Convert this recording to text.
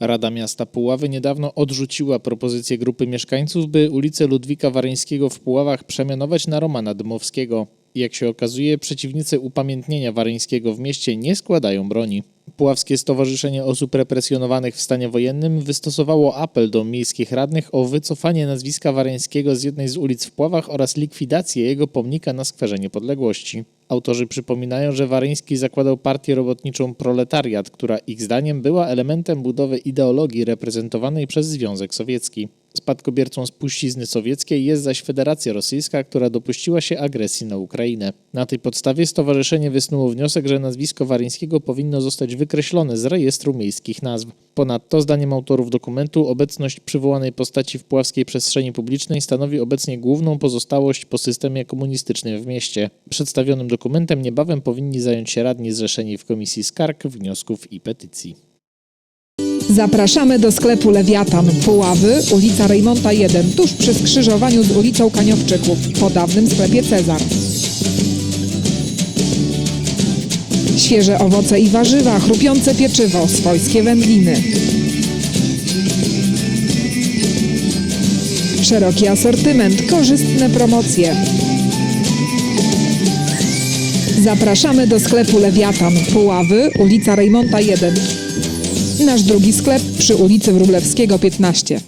Rada Miasta Puławy niedawno odrzuciła propozycję grupy mieszkańców, by ulicę Ludwika Waryńskiego w Puławach przemianować na Romana Dmowskiego. Jak się okazuje, przeciwnicy upamiętnienia Waryńskiego w mieście nie składają broni. Puławskie Stowarzyszenie Osób Represjonowanych w stanie wojennym wystosowało apel do miejskich radnych o wycofanie nazwiska Waryńskiego z jednej z ulic w Puławach oraz likwidację jego pomnika na Skwerze Niepodległości. Autorzy przypominają, że Waryński zakładał partię robotniczą Proletariat, która ich zdaniem była elementem budowy ideologii reprezentowanej przez Związek Sowiecki. Spadkobiercą spuścizny sowieckiej jest zaś Federacja Rosyjska, która dopuściła się agresji na Ukrainę. Na tej podstawie stowarzyszenie wysnuło wniosek, że nazwisko Waryńskiego powinno zostać wykreślone z rejestru miejskich nazw. Ponadto, zdaniem autorów dokumentu, obecność przywołanej postaci w puławskiej przestrzeni publicznej stanowi obecnie główną pozostałość po systemie komunistycznym w mieście. Przedstawionym dokumentem niebawem powinni zająć się radni zrzeszeni w Komisji Skarg, Wniosków i Petycji. Zapraszamy do sklepu Lewiatan Puławy, ulica Rejmonta 1, tuż przy skrzyżowaniu z ulicą Kaniowczyków, po dawnym sklepie Cezar. Świeże owoce i warzywa, chrupiące pieczywo, swojskie wędliny. Szeroki asortyment, korzystne promocje. Zapraszamy do sklepu Lewiatan Puławy, ulica Rejmonta 1. Nasz drugi sklep przy ulicy Wróblewskiego 15.